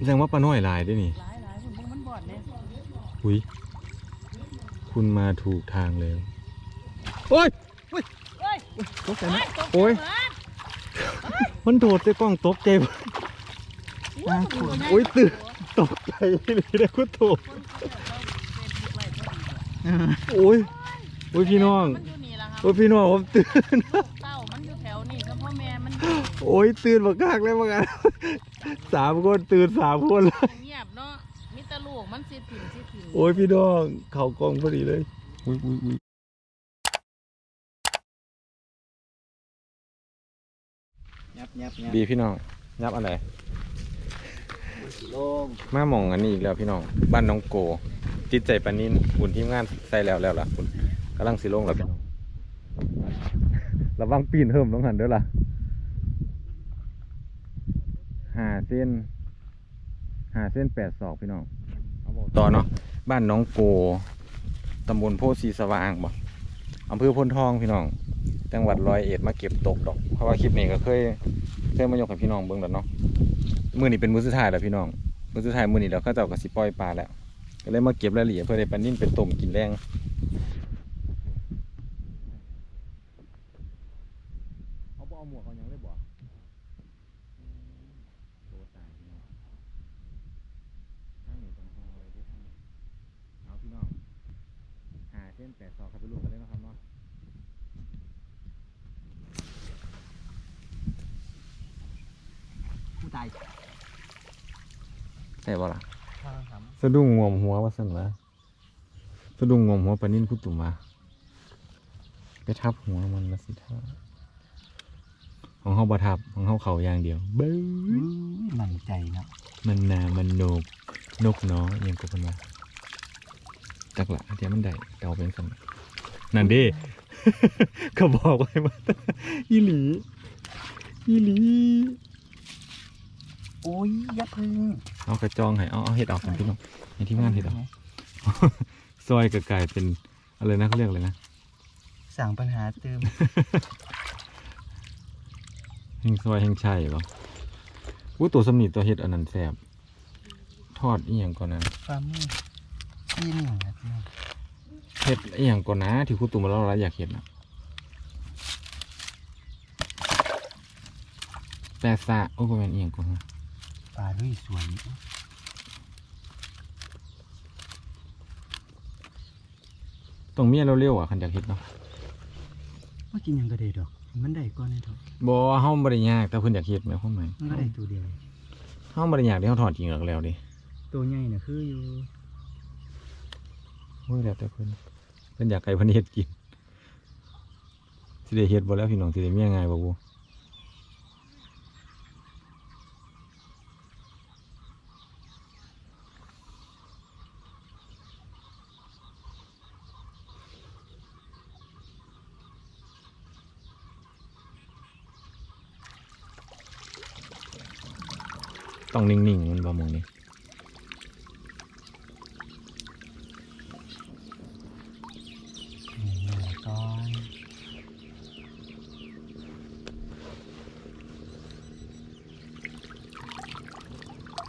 แสดงว่าปลาน้อยหลายด้วยนี่หลายหลายคนพวกมันบอดเนี่ยหุยคุณมาถูกทางแล้วโอ้ยเฮ้ยตกใจโอ้นะยตกโอ้ยเบิดมันโดดใส่กล้องตกใจเบิดโอ้ยมันบ่ใหญ่โอ้ยตื่นตกใจเลยได้คุณโถคนเขาเอิ้นว่า Facebook ไว้พอดีอะโอ้ยโอ้ยพี่น้องมันอยู่นี่ล่ะครับโอ้ยพี่น้องผมตื่นลูกเต้ามันอยู่แถวนี่ก็พ่อแม่มันอยู่โอ้ยตื่นมากากเลยมากาก สามคนตื่นสามคนเลย เงียบเนาะมีแต่ลูกมันสิถิ่นสิถิ่นโอ้ยพี่น้อง เขากล้องพอดีเลยอุ้ยอุ้ยอุ้ยยับยับยับบีพี่น้องยับอะไร ลงมาหมองอันนี้อีกแล้วพี่น้อง บ้านน้องโก จิตใจปานินบุญทีมงานใส่แล้วแล้วล่ะคุณกำลังสิลงแล้วพี่น้องระวังปีนเพิ่มลงหันเด้อล่ะ หาเส้นหาเส้นแปดศอกพี่น้องเอาบอกต่อเนาะบ้านน้องโกตำบลโพสีสว่างบ่อำเภอพนทองพี่น้อง จังหวัดร้อยเอ็ดมาเก็บตกดอก เพราะว่าคลิปนี้ก็เคยเคยมายกให้พี่น้องเบิ่งแล้วเนาะมือนี้เป็นมือสุดท้ายแล้วพี่น้องมือสุดท้ายมือนี้แล้วเขาเจ้าก็สิปล่อยปลาแล้วก็เลยมาเก็บรายละเอียดเพื่อได้ปลานิ่นเป็นต้มกินแรงเขาบ่เอาหมวกเอาหยังเลยบ่โตตายพี่น้องทางนี้ต้องห่อไว้เด้อทางนี้เอาพี่น้องหาเส้นแปดซอกครับไปรวมกันเลยเนาะครับเนาะผู้ตายใช่บ่ล่ะข้างทสะดุ้งงวมหัวว่าสั่นวะสะดุ้งงวมหัวปลานิ่นคุตุมาไปทับหัวมันมาสิท่าของเขาบ่ทับของเขาเขาอย่างเดียวเบ้ยำมั่นใจเนาะมันนามันโนกนกเนาะอิหยังก็เป็นว่า จักละเดี๋ยวมันได้เดาเป็นสันนั่นเด้ก็บอกไว้มาอีหลีอีหลีโอ้ยอยับพึ่งเอากระจองให้เอาเอาเห็ดออกกันพี่น้องให้ที่งานเห็ดออกซอยก็กลายเป็นอะไรนะเขาเรียกอะไรนะสั่งปัญหาเติมแห้งซอยแห้งชัยเหรออู้ตัวสำนีตัวเห็ดอันนั้นแสบทอดอีหยังก่อนนะความมื อที่หนึ่งนะพี่น้องเห็ดอีหยังก่อนนะที่ครูตุ่มมาแล้วเราอยากเห็ดนะแปะซะโอ้ก็เป็นอีหยังก่อนนะปลาด้วยสวนต้องเมียเร็วๆอะคันอยากเห็ดเนาะเมื่อกินยังก็ได้ดอก มันได้ก้อนนี่เถอะบ่เฮาบ่ได้ยากแต่เพิ่นอยากเฮ็ดแม่ความหมายมันก็ได้ตัวเดียว เฮาบ่ได้ยากที่เฮาถอดจริงหรอกแล้วดิตัวใหญ่น่ะคืออยู่ โอ้ยแล้วแต่เพิ่นเพิ่นอยากให้เพิ่นเฮ็ดกินสิได้เฮ็ดบ่แล้วพี่น้องสิได้เมียง่ายบ่บ่ต้องนิ่งๆมันบ่มองนี่นี่เลยก้อน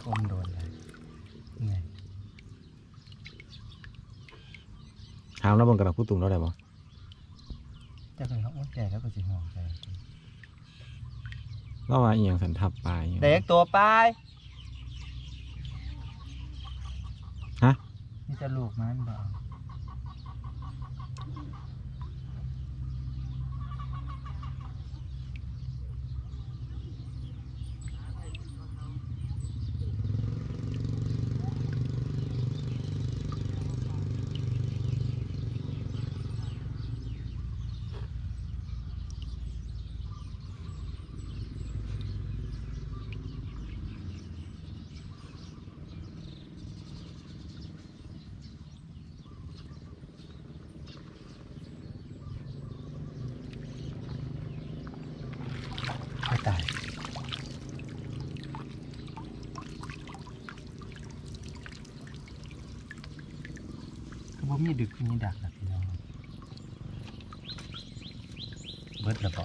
อมโดนเลยไง ถามแล้วเบิ่งกันนะ ผู้ตุ่มเราได้บ่จะเป็นของอ้นแก่แล้วก็สิห่วงใจเราว่าอีหยังสันทับปลายอีหยังเด็กตัวปลายฮะ นี่จะลูกมันบ่ คือว่ามีดึกขึ้นนี่ดักนะพี่น้องเบิดแล้วบ่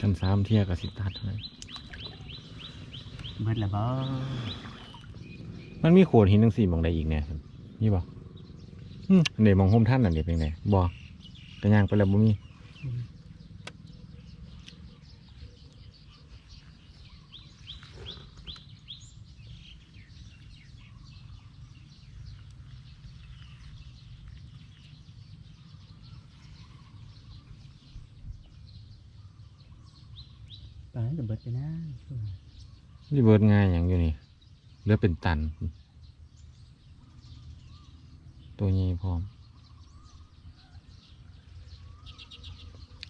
กันสามเที่ยกับสิตัดเท่านั้นเบิดละบ่มันมีโขดหินทั้งสี่มองใดอีกเนี่ยนี่บ่อืมเดี๋ยวมองโฮมท่านน่ะเดี๋ยวเป็นไงบ่กระยางไปแล้วบ่มี ตอนนั้นก็เบิดไปนะ นี่เบิดง่ายอย่างอยู่นี่เหลือเป็นตัน ตัวนี้พร้อม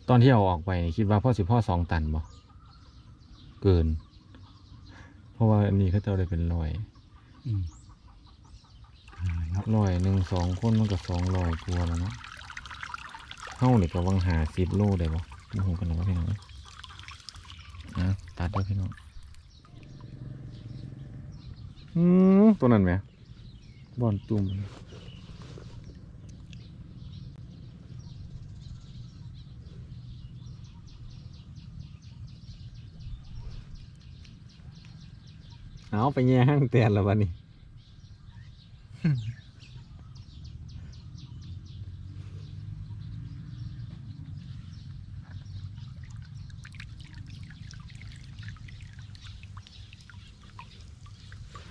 ตอนที่เอาออกไปนี่คิดว่าพ่อสิพ่อสองตันบ่เกิน เพราะว่าอันนี้เขาจะได้เป็นร้อยอืมอ่าเนาะร้อยหนึ่งสองคนมันก็สองร้อยกว่าแล้วเนาะเฮ้านี่ก็วังหาสิบโลได้บ่ไม่หูกันนะว่าพี่น้องนะตัดได้พี่น้อง อืมตัวนั้นไหมบอนตุ่มเอาไปแย่ห้างเตนแล้ววันนี้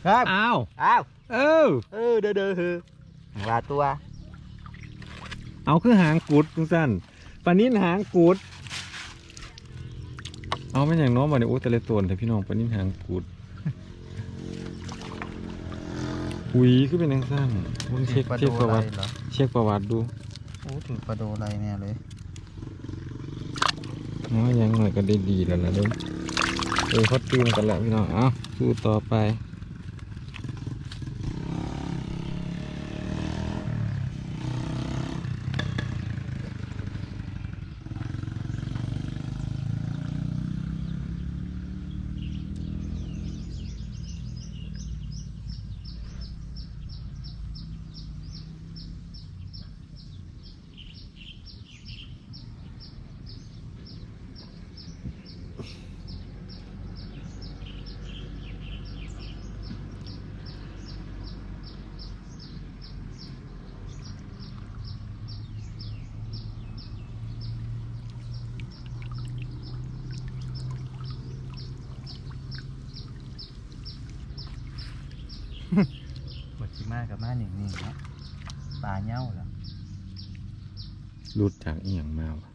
ครับ อ้าว อ้าว เออ เออ เด้อเด้อคือหางลาตัว เอาคือหางกุดทุกสั้นปลานิ้นหางกุด เอาไม่อย่างน้องมาเนี่ยโอ้แต่ละตัวแต่พี่น้องปลานิ้นหางกุดหุยคือเป็นทางสั้นมึงเช็คปลาเช็คโดประอะไรวัติเหรอเช็คประวัติดูโอ้ถึงปลาโดอะไรเนี่ยเลยน้อยยังหน่อยก็ได้ดีแล้วนะเด้อเออเขาตื่นกันแล้วพี่น้อง เอ้าสู้ต่อไป บดชิมา กับมาหนึ่งนี่เนาะปลาเน่าเหรอรุดจากอีหยังมาวะ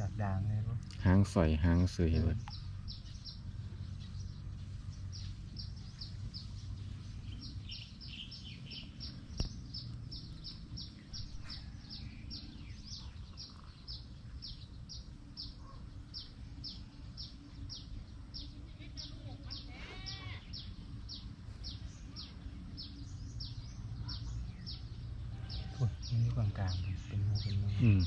จากด่างเลยปะหางสอยหางเสือเบิด โอ้ยนี่ กลางเป็นมูเป็นงูอืม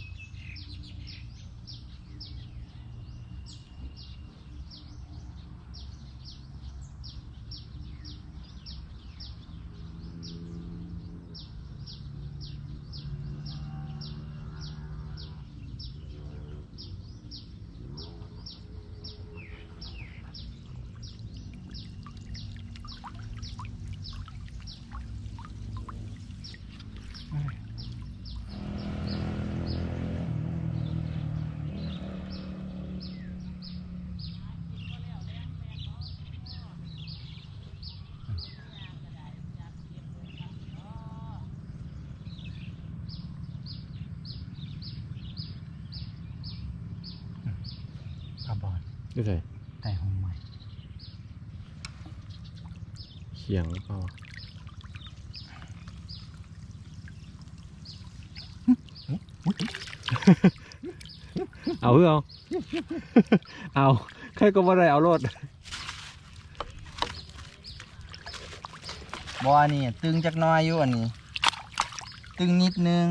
ปลา บอลนี่ใส่แต่หงใหม่เขียงหรือเปล่าเอาเพื่อเอาเอาใครก็บ่ได้เอารถบอนี่ตึงจักหน้อยอยู่อันนี้ ตึงนิดนึง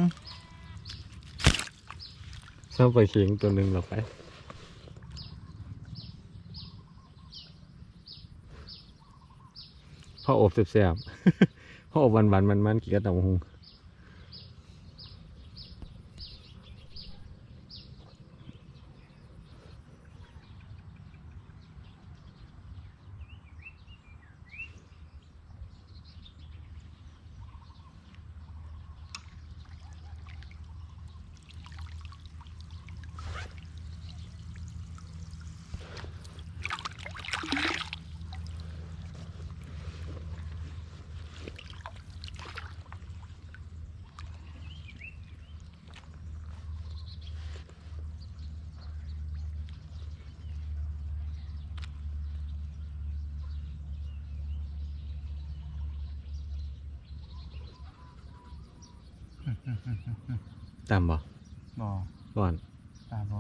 เศร้าไปเขียงตัวหนึ่งหรอกไป พ่ออบแซ่บๆพ่ออบหวานๆมันๆกินกับตังหง ตามบ่บ่ก่อนตาบ่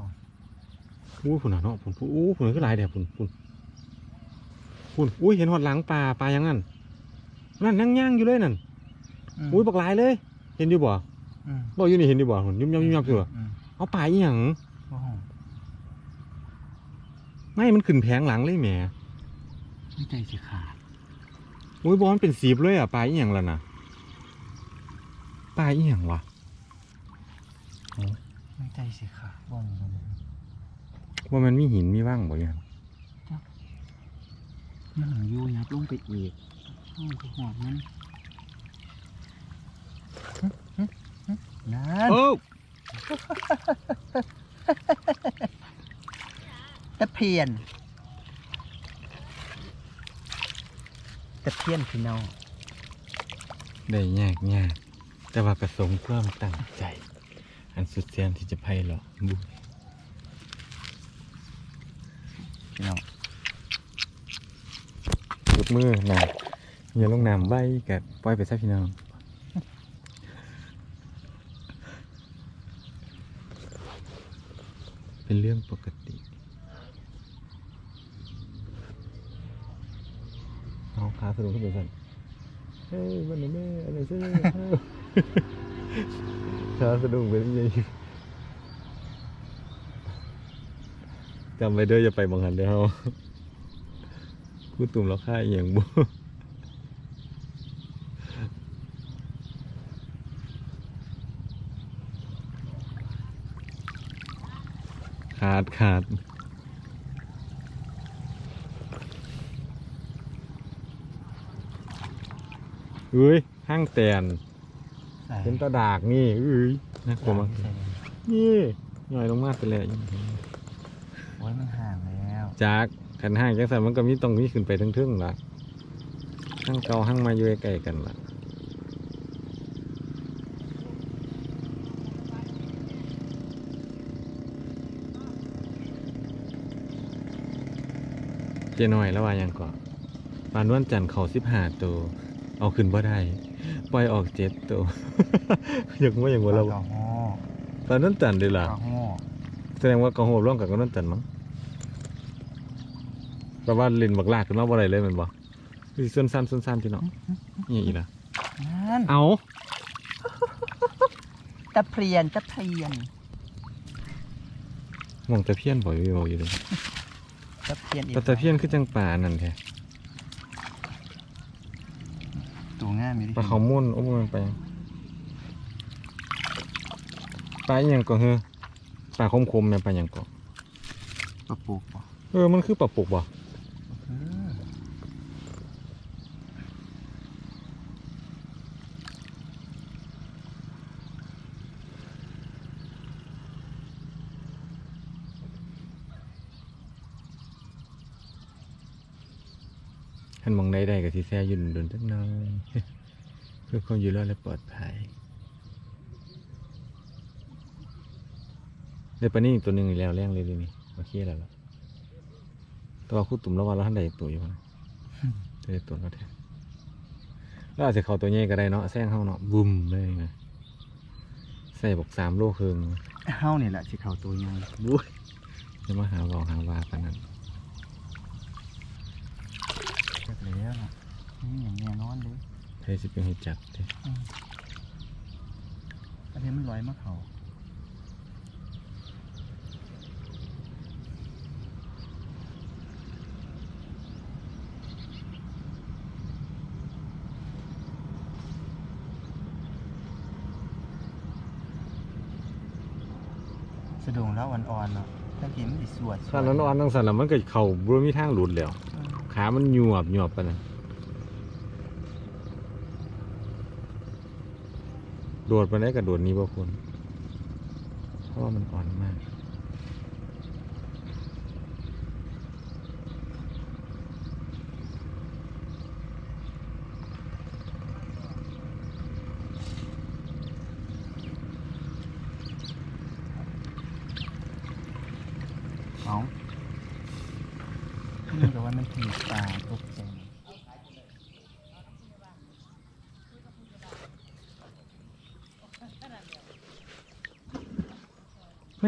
อู้พุ่นน่ะเนาะพุ่นพุ่นอู้พุ่นก็หลายแดดพุ่นพุ่นพุ่นอุ้ยเห็นหอดหลังปลาปลายังงั้นนั่นนั่งย่างอยู่เลยนั่นอุ้ยบักหลายเลย เห็นอยู่บ่อืมบ่อยู่นี่เห็นอยู่บ่พุ่นยุ่มยับยุ่มยับอยู่อะอืมเอาปลาอีหยังบ่ฮู้ไม่มันขึ้นแผงหลังเลยแหมไม่ใจสิขาดอุ้ยบอมันเป็นสีบเลยอะปลาอีหยังล่ะนะ ปลาอีหยังวะไม่ใจสิขาดบ่นบ่นว่ามันมีหินมีว่างบ่ยังมันหงอยู่ยับลงไปอีกห้องก็หอดมันนั่นโอ้ตะเพียนตะเพียนพี่น้องได้ยากยาก แต่ว่ากระสงความตั้งใจ อันสุดเสียนที่จะไพ่หรอกบุพี่น้องยกมือหนาอย่าลงน้ำใบกัดปล่อยไปซะพี่น้องเป็นเรื่องปกติเอาขาสะดุ้งขึ้นไปสั่นเฮ้ยมันนี่แม่อะไรใช่ไหม ขาสะดุ้งเป็นยังไงจำไว้เด้ออย่าไปบังหันเด้อเฮาพูดตุ่มแล้วค่ายอย่างบ่ขาดขาดเอ้ยห้างแตน เป็นตาดากนี่เอ้ยน่ากลัวมากใส่นี่หน่อยลงมาไปแล้วโอ้ยมันห่างแล้วจากขันห้างจังสันมันก็มีตรงนี้ขึ้นไปทั้งทึ่งๆล่ะห้างเก่าห้างมาอยู่ใกล้ๆกันล่ะเจน้อยแล้วว่าหยังก่อนปานวันจันทร์เขาสิบห้าตัว เอาขึ้นบ่ได้ปล่อยออกเจ็ดตัว อยากว่าอย่างว่าเราปลากระห้อปานวันจันทร์เลยปล่ะลากระห้อแสดงว่ากระโหบร่วมกับกระนั่นจันทร์มั้งแปลว่าเล่นบักลากขึ้นมาบ่ได้เลยแมันบ่คือส้นสั้นส้นสั้นพี่น้องนี่อีกละนั่นเอาตะเพียนตะเพียนมองตะเพียนบ่อยู่บ่อยู่เลยตะเพียนอีกแต่ตะเพียนคือจังป่านั่นแท้ ตัวง่ายมีดิปลาเขาวม่วนโอ้มันไปปลาอหยังก็เฮ้อปลาคมๆแม่นปลาหยังก็ปลาปลูกป่ะเออมันคือปลาปกบ่เออคันมองได้ได้ก็สิแซ่อยู่ดนๆจักหน่อย เพื่อความอยู่รอดและปลอดภัยได้ปลานี่ตัวหนึงอีกแล้วแรงเลยเดี๋ยวนี่โอเคแล้วล่ะแตัวาคู่ตุ่มแล้วว่าเราท่านใดตัวอยู่มั้งจะได้ตัวเราแท้เราอาจจะเข้าตัวใหญ่ก็ได้เนาะแซงเข้าเนาะบุ้มเลยไงใส่บอกสามโลครึ่งเฮ้านี่แหละสิเขาตัวยังบุ้ยจะมาหาเวาหาวากันนั้นเสร็จแล้วนะนี่อย่างแน่นอนเลย ใครสิเป็นให้จับเด้อันนี้มันลอยมาเขาสะดุงแล้วอ่อนๆเนาะถ้ากินมันสิสวดถ้านั้นอ่อนตั้งสันแล้วมันก็เข่าบรมีทางหลุดแล้ว ขามันหยวบหยวบไปนะ โดดไปได้กับโดดนี้บ่ควรเพราะว่ามันอ่อนมากเอานี่ก็ว่ามันถีบปลาตกใจ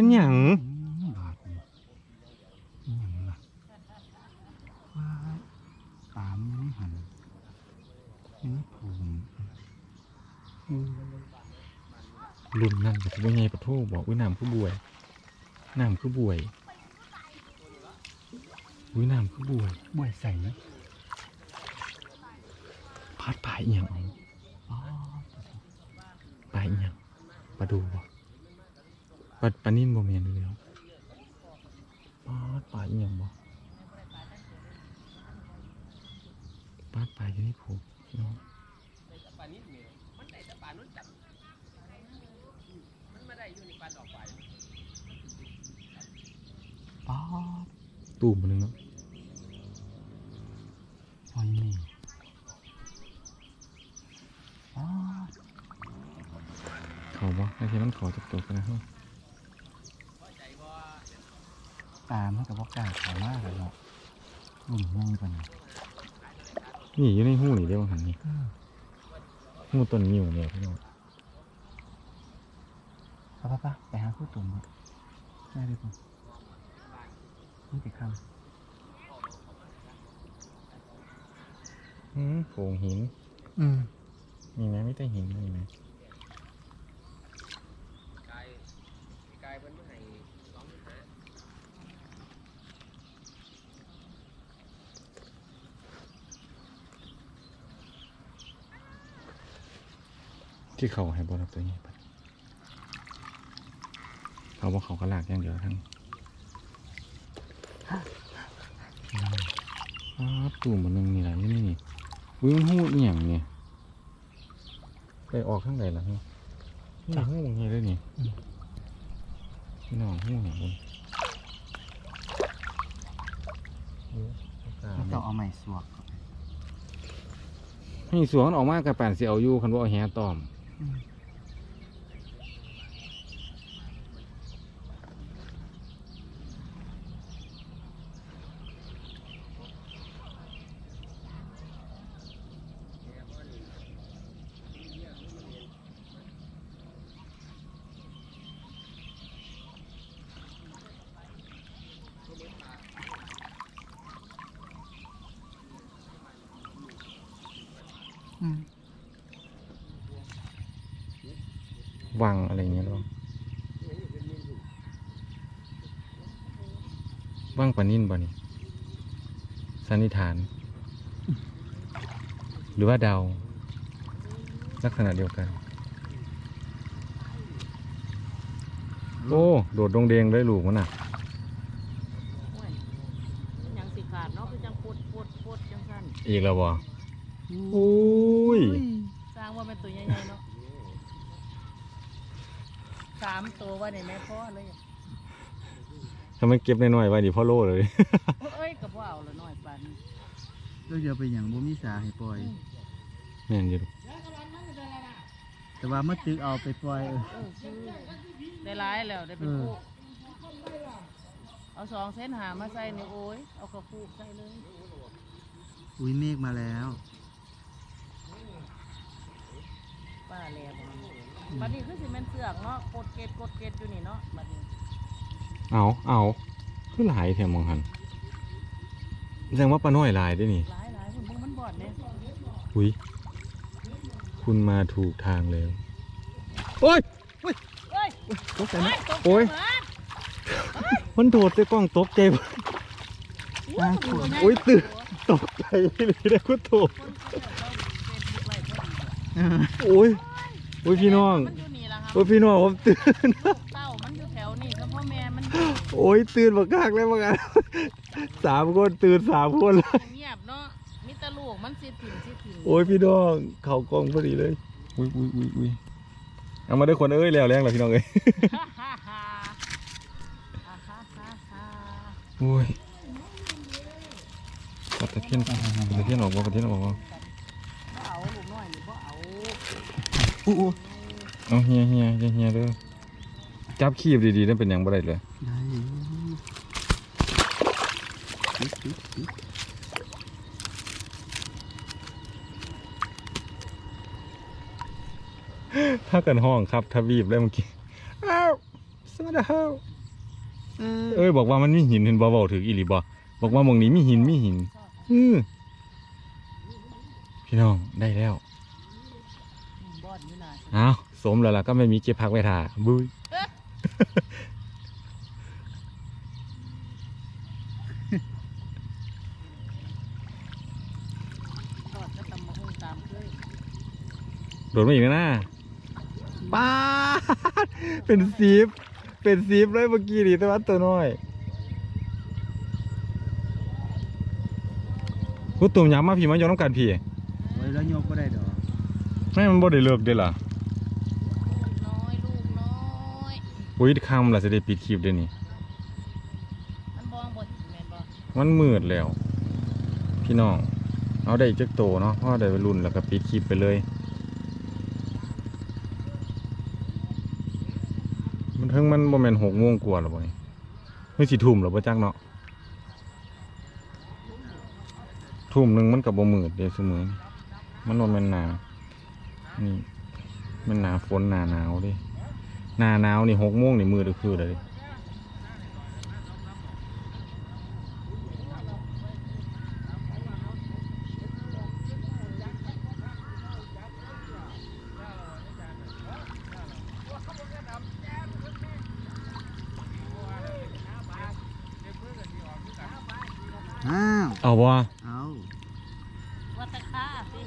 มันหยังอืมบาดนี่นี่หยังล่ะว้าปามอยู่นี่หันนี่ภูมรุ่นนั่นก็สิบ่ใหญ่ปะโทบอกอุ้ยน้ำคือบวยน้ำคือบวยอุ้ยน้ำคือบวยบวยใส่นะพาดปลาอีหยังเอาอ๋อปลาอีหยังปลาดูบ่ ปลาปลานิ่นบ่แม่นอยู่แล้วปลาดปลาอีหยังบ่ปลาดปลาอยู่ในผูกพี่น้องอ๋อตูมมันนึงเนาะพอยนี่อ๋อเขาบ่ไอ้ที่มันขาจักตัวกันนะฮ้ย ปามมันกับว่ากล้าเขามากเลยเนาะหนุ่มง่ายกว่านี้นี่อยู่ในหูนี่เด้ว่าหันนี่หูต้นนิ้วเนี่ยพี่น้องไปไปไปไปหาคู่ตุ่มมาได้เลยป่ะนี่ติดคอืมโขงหินำอืมมีไหมไม่ได้หินมีไหม ที่เขาให้บอลตัวนี้ไปเขาบอกเขากระลากอย่างเดียวทั้งอ้าวตุ่มมันนึงนี่แหละนี่นี่วิมันหูนี่อย่างเนี่ยไปออกข้างไหนล่ะนี่ยหูอย่างนี้เลยนี่พี่น้องหูอย่างนี้แล้วต้องเอาใหม่สวกให้สวนออกมากระป่านเสียวอยู่คันว่าเอาแฮตอม อืม วังอะไรอย่างเงี้ยหรอวังปลานิ่นบ่นี่สั นนิษฐาน หรือว่าเดา ลักษณะเดียวกัน โอ้ โดดดงเดงเลยลูกมันน่ะโอ้ยมันหยังสิขาดเนาะคือจังปวดปวดปวดจังซั่นอีกแล้วบ่อุ้ยสร้างว่าเป็นตัวใหญ่ๆเนาะสามตัวว่านี่แม่พ่อเลยทำไมเก็บน้อยๆไว้ดิพ่อโลเลย เอ้ยก็บ่เอาละน้อยปานนี้ แล้วอย่าไปอย่างบ่มีสาให้ปล่อย แม่นอยู่แต่ว่ามาตึกเอาไปปล่อยเออเออคือได้หลายแล้วได้เป็นเออคู่เอาสองเส้นหามาใส่นี่โอ้ยเอากระฟูกใส่เลยอุ้ยเมฆมาแล้วป้าแลบ่บัดนี้คือสิแม่นเสือกเนาะกดเกตกดเกตอยู่นี่เนาะบัดนี้เอาเอาคือหลายแถมมองหัน แสดงว่าปลาน้อยหลายด้วยนี่หลายหลายคนมึงมันบอดเนี่ยอุ้ยคุณมาถูกทางแล้วโอ้ยเอ้ยตกใจโอ้นะยตกโอ้ยเหมือนมันโดดแต่กล้องตกใจบ่โอ้ยมันบ่ใหญ่โอ้ยตื่นตกใจเลยได้ก็โตคนเขาเจ้าเฟซบุ๊กไลฟ์พอดีเออโอ้ยโอ้ยพี่น้องมันอยู่นี่ล่ะครับโอ้ยพี่น้องผมตื่น โอ้ยตื่นมากากเลยมากากสามคนตื่นสามคนเลย เงียบเนาะมีแต่ลูกมันสิถิ่นสิถิ่นโอ้ยพี่น้อง เขากล้องพอดีเลย อุ้ยอุ้ยอุ้ยอุ้ยเอามาด้วยคนเอ้ยแล้วแรงเลยพี่น้องเอ้ยฮ่าฮ่าฮ่าฮ่าฮ่าฮ่าฮ่าโอ้ยปัดตะเพียนปัดตะเพียนออกบ่ปัดตะเพียนออกบ่บ่เอาลูกน้อยนี่บ่เอาอู้อู้เอาเฮียเฮียเฮียเฮียเด้อจับคีบดีๆนั่นเป็นหยังบ่ได้เลย ได้อยู่ปิ๊บปิ๊บปิ๊บ ถ้ากันห้องครับทวีบเลยเมื่อกี้อ้าวสวัสดีครับเอ้ยบอกว่ามันมีหินเห็นบ่เว้าถึงอีหลีบ่บอกว่าหมองนี้มีหินมีหินชอบอือพี่น้องได้แล้วบอดอยู่น่ะอ้าวสมแล้วล่ะก็ไม่มีเก็บพักไว้ท่าบุ้ย ดดมาอีกแล้วนะป้าดเป็นซีฟเป็นซีฟเลยเมื่อกี้นี่แต่ว่าตัวน้อยกูตุ่มยำมาพี่มายอน้ำกันพี่ไว้แล้วโยกก็ได้ดอกแม่มันบ่ได้เลิกเด้อล่ะน้อยลูกน้อยอุ้ยคำล่ะจะได้ปิดคลิปเด้อนี่มันบองบดแม่นบ่มันมืดแล้ว พี่น้องเอาได้อีกจักโตเนาะพ่อได้ไปรุ่นแล้วก็ปิดคลิปไปเลย มันถึงมันบ่แม่นหกโมงกว่าหรอบ่นี่เฮ้ยสิทุ่มหรอบ่จักเนาะทุ่มหนึ่งมันกับ่มืดเด้ซุมื้อมันบ่แม่นหนานี่มันหนาฝนหนาหนาวดิหนาหนาวนี่หกโมงนี่มืดคือเลย อ้าว เอาบ่เอาว่าแตะค่าสิ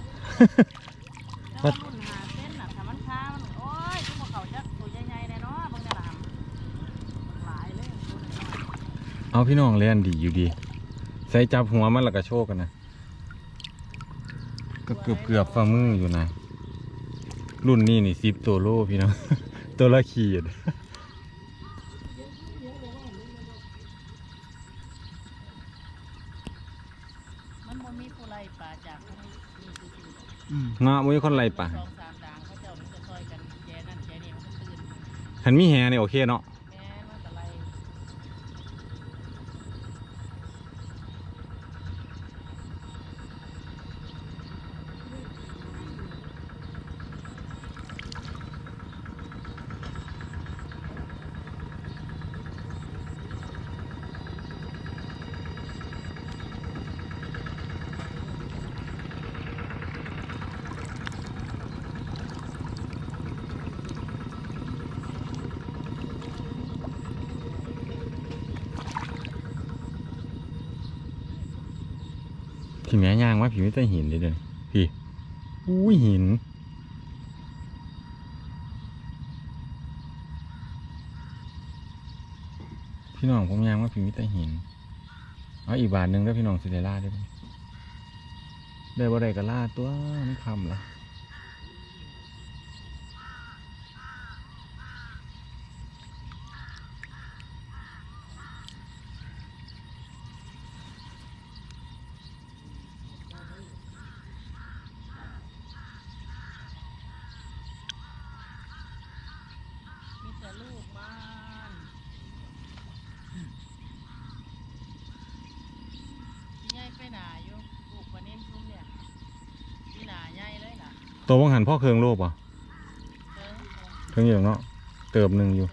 แล้วว่ารุ่นหาเส้นน่ะถ้ามันค้ามันโอ้ยทุกเขาจะตัวใหญ่ๆแน่เนาะเบิ่งได้ล่ะหลายเลยตัวน้อยเอาพี่น้องเล่นดีอยู่ดี ใส่จับหัวมันแล้วก็โชกกันนะก็เกือบเกือบฝ่ามืออยู่นะ รุ่นนี้นี่ซิปตัวโลพี่น้อง ตัวละขีด เงาะมุ้ยคนไรป่ะสองสามด่างเขาเจ้ามันจะซอยกันแย่นั่นแย่นี่มันก็ตื่นหันมีแฮเนี่ยโอเคเนาะ แม่มันก็ไล่ พี่แม่ย่างว่าผีไม่ได้หินเลยเด้อพี่อุ้ยหินพี่น้องผมย่างว่าพี่ไม่ได้หินเอาอีกบาทหนึ่งแล้วพี่น้องสิเดล่าได้ไหมได้บ่ได้ก็ล่าตัวไม่คำละ มีแต่ลูกมันพี่ใหญ่ไปหนาอยู่ลูกวันนี้ชุ่มเนี่ยพี่หนาใหญ่เลยล่ะ ตัววังหันพ่อเคืองโลบอะเออเคืองอยู่เนาะเติบหนึ่งอยู่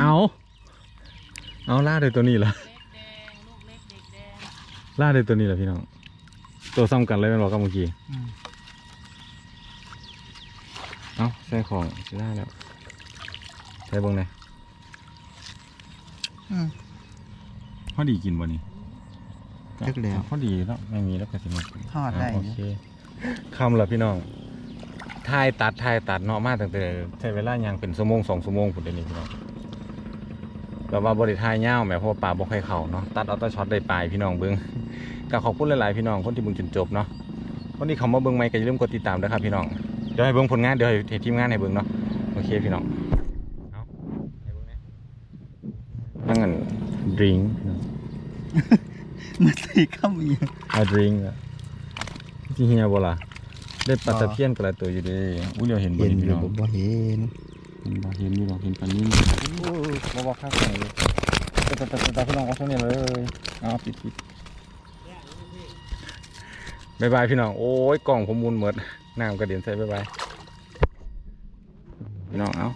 เอา เอาล่าได้ตัวนี้ละเล็กแดงลูกเล็กเด็กแดงล่าได้ตัวนี้ละพี่น้อง ตัวซ้ำกันเลยแมันบอกกับเมื่อกี้อืมเอาใส่ของสิได้แล้วใส่เบิ้งเลยอืมพอดีกินบ่นี่ จักแล้วพอดีแล้วไม่มีแล้วก็สิมาทอดได้โอเคคำละพี่น้องทายตัดทายตัดเนาะมาตั้งแต่ใช้เวลายังเป็นชั่วโมงสองชั่วโมงพุ่นเดี๋ยวนี้พี่น้องแบบว่าบริทายยาวแหมเพราะว่าป่าบ่ค่อยเข้าเนาะตัดเอาแตช็อตได้ปลายพี่น้องเบิ้งก็ขอบคุณหลายๆพี่น้องคนที่เบิ่งจนจบเนาะคนที่เขามาเบิ่งใหม่ก็อย่าลืมกดติดตามด้วยครับพี่น้องเดี๋ยวให้เบิ่งผลงานเดี๋ยวให้ให้ทีมงานให้เบิ่งเนาะโอเคพี่น้องเอาให้เบิ่งนะตั้งกันดริง มาใส่ข้าวเมียอาดริงอะที่เฮียบ่ล่ะได้ปลาตะเพียนกระตัวอยู่เดีอุ้ยเดี๋ยวเห็นบ่เห็นนี่อพี่ยู่น้องผมบ่เห็นเห็นบ่เห็นนี่บ่เห็นปลานิ่มโอ้ยบ่บอกข้างไหนเลยตะตะตะตะพี่น้องเอาเท่านี้เลยเอาปิดปิดบายบายพี่น้องโอ้ยกล่องผมมุนหมดน้ำกระเด็นใส่บายบายพี่น้องเอา